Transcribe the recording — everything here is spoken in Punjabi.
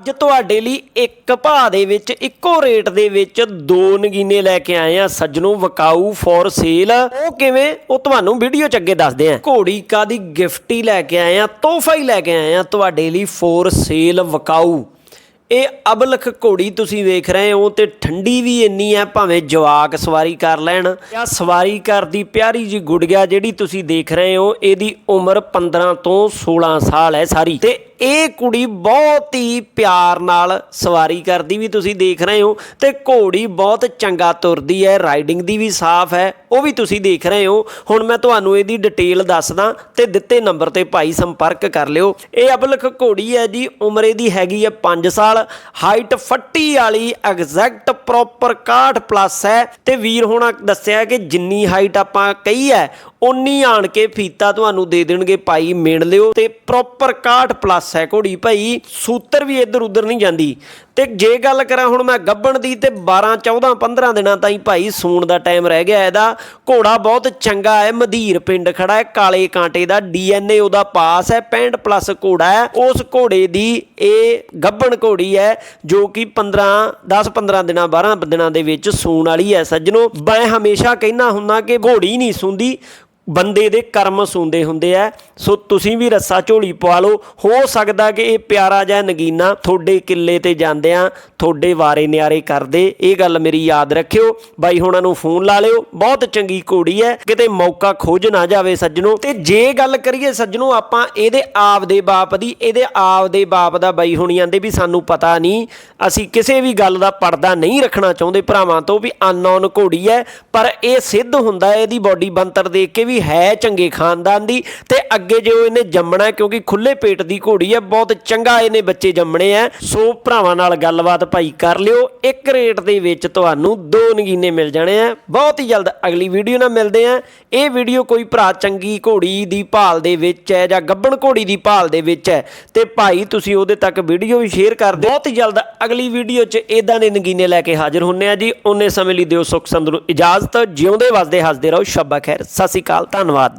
ਅੱਜ ਤੁਹਾਡੇ ਲਈ ਇੱਕ ਭਾਅ ਦੇ ਵਿੱਚ, ਇੱਕੋ ਰੇਟ ਦੇ ਵਿੱਚ ਦੋ ਨਗੀਨੇ ਲੈ ਕੇ ਆਏ ਆ ਸੱਜਣੋ, ਵਕਾਊ ਫॉर ਸੇਲ ਉਹ ਕਿਵੇਂ? ਉਹ ਤੁਹਾਨੂੰ ਵੀਡੀਓ ਚ ਅੱਗੇ ਦੱਸਦੇ ਆ। ਘੋੜੀ ਕਾ ਦੀ ਗਿਫਟ ਹੀ ਲੈ ਕੇ ਆਏ ਆ, ਤੋਹਫਾ ਹੀ ਲੈ ਕੇ ਆਏ ਆ ਤੁਹਾਡੇ ਲਈ ਫॉर ਸੇਲ ਵਕਾਊ। ਇਹ ਅਬਲਖ ਘੋੜੀ ਤੁਸੀਂ ਵੇਖ ਰਹੇ ਹੋ ਤੇ ਠੰਡੀ ਵੀ ਇੰਨੀ ਹੈ ਭਾਵੇਂ ਜਵਾਕ ਸਵਾਰੀ ਕਰ ਲੈਣ ਆ ਸਵਾਰੀ ਕਰਦੀ ਪਿਆਰੀ ਜੀ ਗੁੜੀਆ ਜਿਹੜੀ ਤੁਸੀਂ ਦੇਖ ਰਹੇ ਹੋ, ਇਹਦੀ ਉਮਰ 15 ਤੋਂ 16 ਸਾਲ ਹੈ ਸਾਰੀ। ਤੇ ਇਹ ਕੁੜੀ ਬਹੁਤ ਹੀ ਪਿਆਰ ਨਾਲ ਸਵਾਰੀ ਕਰਦੀ ਵੀ ਤੁਸੀਂ ਦੇਖ ਰਹੇ ਹੋ ਤੇ ਘੋੜੀ ਬਹੁਤ ਚੰਗਾ ਤੁਰਦੀ ਹੈ ਰਾਈਡਿੰਗ ਦੀ ਵੀ ਸਾਫ਼ ਹੈ, ਉਹ ਵੀ ਤੁਸੀਂ ਦੇਖ ਰਹੇ ਹੋ। ਹੁਣ ਮੈਂ ਤੁਹਾਨੂੰ ਇਹਦੀ ਡਿਟੇਲ ਦੱਸਦਾ ਤੇ ਦਿੱਤੇ ਨੰਬਰ ਤੇ ਭਾਈ ਸੰਪਰਕ ਕਰ ਲਿਓ। ਇਹ ਅਬਲਖ ਘੋੜੀ ਹੈ ਜੀ, ਉਮਰ ਇਹਦੀ ਹੈਗੀ ਹੈ 5 ਸਾਲ ਹਾਈਟ ਫੱਟੀ ਵਾਲੀ ਐਗਜ਼ੈਕਟ ਪ੍ਰੋਪਰ 61 ਪਲੱਸ ਹੈ। ਤੇ ਵੀਰ ਹੋਣਾ ਦੱਸਿਆ ਕਿ ਜਿੰਨੀ ਹਾਈਟ ਆਪਾਂ ਕਹੀ ਹੈ ਉਨੀ ਆਣ ਕੇ ਫੀਤਾ ਤੁਹਾਨੂੰ ਦੇ ਦੇਣਗੇ ਭਾਈ, ਮਿਣ ਲਿਓ। ਤੇ ਪ੍ਰੋਪਰ 61 ਪਲੱਸ ਹੈ ਘੋੜੀ ਭਾਈ, ਸੂਤਰ ਵੀ ਇੱਧਰ ਉੱਧਰ ਨਹੀਂ ਜਾਂਦੀ। ਤੇ ਜੇ ਗੱਲ ਕਰਾਂ ਹੁਣ ਮੈਂ ਗੱਬਣ ਦੀ ਤੇ 12 14 15 ਦਿਨਾਂ ਤਾਈਂ ਭਾਈ ਸੂਣ ਦਾ ਟਾਈਮ ਰਹਿ ਗਿਆ ਇਹਦਾ। ਘੋੜਾ ਬਹੁਤ ਚੰਗਾ ਹੈ, ਮਧੀਰ ਪਿੰਡ ਖੜਾ ਹੈ, ਕਾਲੇ ਕਾਂਟੇ ਦਾ ਡੀਐਨਏ ਉਹਦਾ ਪਾਸ ਹੈ 65 ਪਲੱਸ ਘੋੜਾ ਹੈ। ਉਸ ਘੋੜੇ ਦੀ ਇਹ ਗੱਬਣ ਘੋੜੀ ਹੈ, ਜੋ ਕਿ 15 10 15 ਦਿਨਾਂ 12 ਦਿਨਾਂ ਦੇ ਵਿੱਚ ਸੂਣ ਵਾਲੀ ਹੈ। ਸੱਜਣੋ, ਮੈਂ ਹਮੇਸ਼ਾ ਕਹਿੰਦਾ ਹੁੰਦਾ ਕਿ ਘੋੜੀ ਨਹੀਂ ਸੁੰਦੀ ਬੰਦੇ ਦੇ ਕਰਮ ਸੁੰਦੇ ਹੁੰਦੇ ਆ। ਸੋ ਤੁਸੀਂ ਵੀ ਰੱਸਾ ਝੋਲੀ ਪਵਾ ਲਓ। ਹੋ ਸਕਦਾ ਕਿ ਇਹ ਪਿਆਰਾ ਜਿਹਾ ਨਗੀਨਾ ਤੁਹਾਡੇ ਕਿੱਲੇ ਤੇ ਜਾਂਦਿਆਂ ਤੁਹਾਡੇ ਵਾਰੇ ਨਿਆਰੇ ਕਰਦੇ। ਇਹ ਗੱਲ ਮੇਰੀ ਯਾਦ ਰੱਖਿਓ। ਬਾਈ ਹੁਣਾਂ ਨੂੰ ਫੋਨ ਲਾ ਲਿਓ। ਬਹੁਤ ਚੰਗੀ ਘੋੜੀ ਹੈ ਕਿਤੇ ਮੌਕਾ ਖੋਜ ਨਾ ਜਾਵੇ ਸੱਜਣੋ। ਤੇ ਜੇ ਗੱਲ ਕਰੀਏ ਸੱਜਣੋ, ਆਪਾਂ ਇਹਦੇ ਆਪ ਦੇ ਬਾਪ ਦੀ, ਇਹਦੇ ਆਪ ਦੇ ਬਾਪ ਦਾ ਬਾਈ ਹੁਣੀ ਆਂਦੇ ਵੀ ਸਾਨੂੰ ਪਤਾ ਨਹੀਂ। ਅਸੀਂ ਕਿਸੇ ਵੀ ਗੱਲ ਦਾ ਪਰਦਾ ਨਹੀਂ ਰੱਖਣਾ ਚਾਹੁੰਦੇ ਭਰਾਵਾਂ ਤੋਂ ਵੀ ਅਨਨੋਨ ਘੋੜੀ ਹੈ ਪਰ ਇਹ ਸਿੱਧ ਹੁੰਦਾ ਹੈ ਇਹਦੀ ਬਾਡੀ ਬੰਤਰ ਦੇਖ ਕੇ ਵੀ ਹੈ ਚੰਗੇ ਖਾਨਦਾਨ ਦੀ ਤੇ ਅੱਗੇ ਜੇ ਉਹ ਇਹਨੇ ਜੰਮਣਾ ਕਿਉਂਕਿ ਖੁੱਲੇ ਪੇਟ ਦੀ ਘੋੜੀ ਹੈ, ਬਹੁਤ ਚੰਗਾ ਇਹਨੇ ਬੱਚੇ ਜੰਮਣੇ ਆ ਸੋ ਭਰਾਵਾਂ ਨਾਲ ਗੱਲਬਾਤ ਭਾਈ ਕਰ ਲਿਓ, ਇੱਕ ਰੇਟ ਦੇ ਵਿੱਚ ਤੁਹਾਨੂੰ ਦੋ ਨਗੀਨੇ ਮਿਲ ਜਾਣੇ ਆ ਬਹੁਤ ਹੀ ਜਲਦ ਅਗਲੀ ਵੀਡੀਓ ਨਾਲ ਮਿਲਦੇ ਆ ਇਹ ਵੀਡੀਓ ਕੋਈ ਭਰਾ ਚੰਗੀ ਘੋੜੀ ਦੀ ਭਾਲ ਦੇ ਵਿੱਚ ਹੈ ਜਾਂ ਗੱਬਣ ਘੋੜੀ ਦੀ ਭਾਲ ਦੇ ਵਿੱਚ ਹੈ ਤੇ ਭਾਈ ਤੁਸੀਂ ਉਹਦੇ ਤੱਕ ਵੀਡੀਓ ਵੀ ਸ਼ੇਅਰ ਕਰ ਦਿਓ। ਬਹੁਤ ਜਲਦ ਅਗਲੀ ਵੀਡੀਓ 'ਚ ਇਦਾਂ ਦੇ ਨਗੀਨੇ ਲੈ ਕੇ ਹਾਜ਼ਰ ਹੁੰਨੇ ਆ ਜੀ। ਉਹਨੇ ਸਮੇਂ ਲਈ ਦਿਓ ਸੁਖ ਸੰਦ ਨੂੰ ਇਜਾਜ਼ਤ। ਜਿਉਂਦੇ ਵਸਦੇ ਹੱਸਦੇ ਰਹੋ। ਸ਼ਬਾ ਖੈਰ। ਸਤਿ ਸ਼੍ਰੀ ਅਕਾਲ। ਧੰਨਵਾਦ।